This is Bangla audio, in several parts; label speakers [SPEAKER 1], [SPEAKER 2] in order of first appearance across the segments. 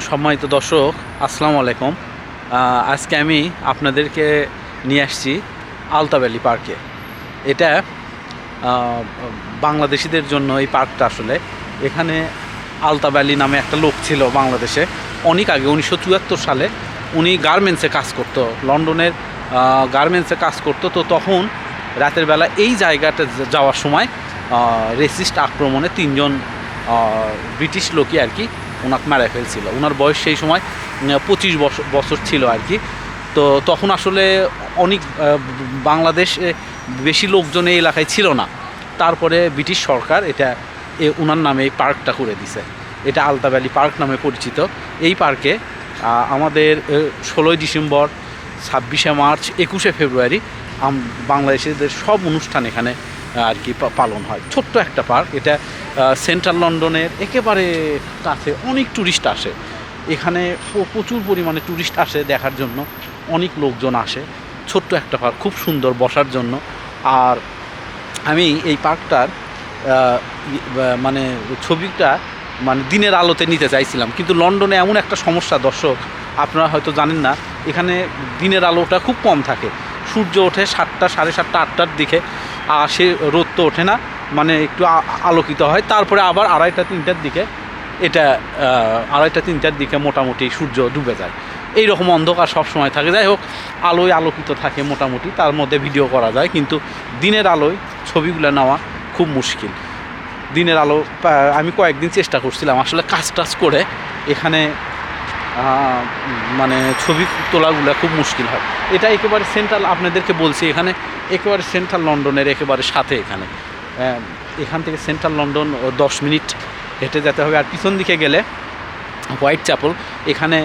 [SPEAKER 1] সম্মানিত দর্শক, আসসালামু আলাইকুম। আজকে আমি আপনাদেরকে নিয়ে আসছি আলতাভ্যালি পার্কে। এটা বাংলাদেশিদের জন্য এই পার্কটা আসলে। এখানে আলতাভ্যালি নামে একটা লোক ছিল বাংলাদেশে। অনেক আগে, উনিশশো চুয়াত্তর সালে উনি গার্মেন্টসে কাজ করতো। লন্ডনের গার্মেন্টসে কাজ করতো। তো তখন রাতের বেলা এই জায়গাটা যা- যাওয়ার সময় রেসিস্ট আক্রমণে তিনজন ব্রিটিশ লোকই আর কি ওনাকে মারা ফেলছিল। ওনার বয়স সেই সময় পঁচিশ বছর বছর ছিল আর কি। তো তখন আসলে অনেক বাংলাদেশে বেশি লোকজন এই এলাকায় ছিল না। তারপরে ব্রিটিশ সরকার এটা ওনার নামে এই পার্কটা করে দিছে। এটা আলতা ভ্যালি পার্ক নামে পরিচিত। এই পার্কে আমাদের ষোলোই ডিসেম্বর, ছাব্বিশে মার্চ, একুশে ফেব্রুয়ারি বাংলাদেশিদের সব অনুষ্ঠান এখানে আর কি পালন হয়। ছোট্ট একটা পার্ক, এটা সেন্ট্রাল লন্ডনের একেবারে কাছে অনেক ট্যুরিস্ট আসে। এখানে প্রচুর পরিমাণে ট্যুরিস্ট আসে দেখার জন্য, অনেক লোকজন আসে। ছোট্ট একটা পার্ক, খুব সুন্দর বসার জন্য। আর আমি এই পার্কটার মানে ছবিটা মানে দিনের আলোতে নিতে চাইছিলাম। কিন্তু লন্ডনে এমন একটা সমস্যা, দর্শক, আপনারা হয়তো জানেন না, এখানে দিনের আলোটা খুব কম থাকে। সূর্য ওঠে সাতটা, সাড়ে সাতটা, আটটার দিকে। আর সে রোদ তো ওঠে না মানে একটু আলোকিত হয়। তারপরে আবার আড়াইটা, তিনটার দিকে, এটা আড়াইটা, তিনটার দিকে মোটামুটি সূর্য ডুবে যায়। এই রকম অন্ধকার সব সময় থাকে। যাই হোক, আলোয় আলোকিত থাকে মোটামুটি, তার মধ্যে ভিডিও করা যায়। কিন্তু দিনের আলোয় ছবিগুলো নেওয়া খুব মুশকিল। দিনের আলো আমি কয়েকদিন চেষ্টা করছিলাম আসলে কাজ টাজ করে এখানে মানে ছবি তোলাগুলো খুব মুশকিল হয়। এটা একেবারে সেন্ট্রাল আপনাদেরকে বলছি, এখানে একেবারে সেন্ট্রাল লন্ডনের একেবারে সাথে এখানে। এখান থেকে সেন্ট্রাল লন্ডন দশ মিনিট হেঁটে যেতে হবে। আর পিছন দিকে গেলে হোয়াইট চ্যাপল, এখানে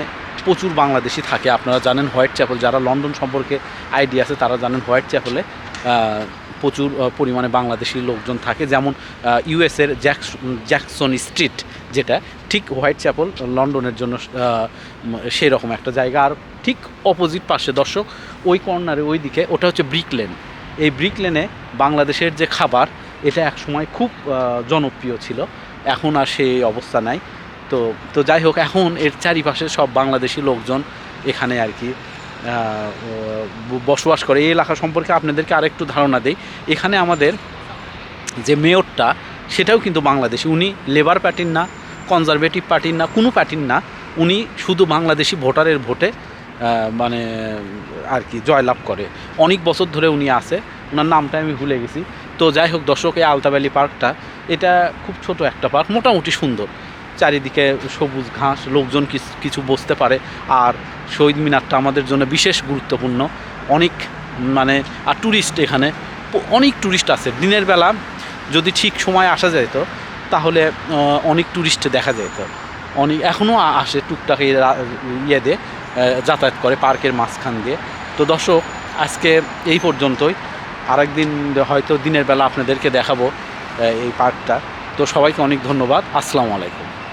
[SPEAKER 1] প্রচুর বাংলাদেশি থাকে। আপনারা জানেন হোয়াইট চ্যাপল, যারা লন্ডন সম্পর্কে আইডিয়া আছে, তারা জানেন হোয়াইট চ্যাপলে প্রচুর পরিমাণে বাংলাদেশি লোকজন থাকে। যেমন ইউএসের জ্যাকস, জ্যাকসন স্ট্রিট, যেটা ঠিক হোয়াইট চ্যাপল, লন্ডনের জন্য সেই রকম একটা জায়গা। আর ঠিক অপোজিট পাশে, দর্শক, ওই কর্নারে, ওই দিকে, ওটা হচ্ছে ব্রিক লেন। এই ব্রিক লেনে বাংলাদেশের যে খাবার, এটা একসময় খুব জনপ্রিয় ছিল। এখন আর সেই অবস্থা নাই। তো তো যাই হোক, এখন এর চারিপাশে সব বাংলাদেশি লোকজন এখানে আর কি বসবাস করে। এই এলাকা সম্পর্কে আপনাদেরকে আরেকটু ধারণা দেই। এখানে আমাদের যে মেয়রটা, সেটাও কিন্তু বাংলাদেশি। উনি লেবার পার্টির না কনজারভেটিভ পার্টির না, কোনো পার্টির না। উনি শুধু বাংলাদেশি ভোটারের ভোটে মানে আর কি জয়লাভ করে। অনেক বছর ধরে উনি আছে। ওনার নামটা আমি ভুলে গেছি। তো যাই হোক দর্শক, এই আলতাভ্যালি পার্কটা, এটা খুব ছোট একটা পার্ক, মোটামুটি সুন্দর। চারিদিকে সবুজ ঘাস, লোকজন কিছ- বসতে পারে। আর শহীদ মিনারটা আমাদের জন্য বিশেষ গুরুত্বপূর্ণ। অনেক মানে আর ট্যুরিস্ট এখানে। অনেক ট্যুরিস্ট আছে। দিনের বেলা যদি ঠিক সময় আসা যেত তাহলে অনেক ট্যুরিস্ট দেখা যেত অনেক এখনও আসে টুকটাক ইয়ে দিয়ে যাতায়াত করে পার্কের মাঝখান দিয়ে। তো দর্শক, আজকে এই পর্যন্তই। আরেকদিন হয়তো দিনের বেলা আপনাদেরকে দেখাবো এই পার্কটা। তো সবাইকে অনেক ধন্যবাদ। আসসালামু আলাইকুম।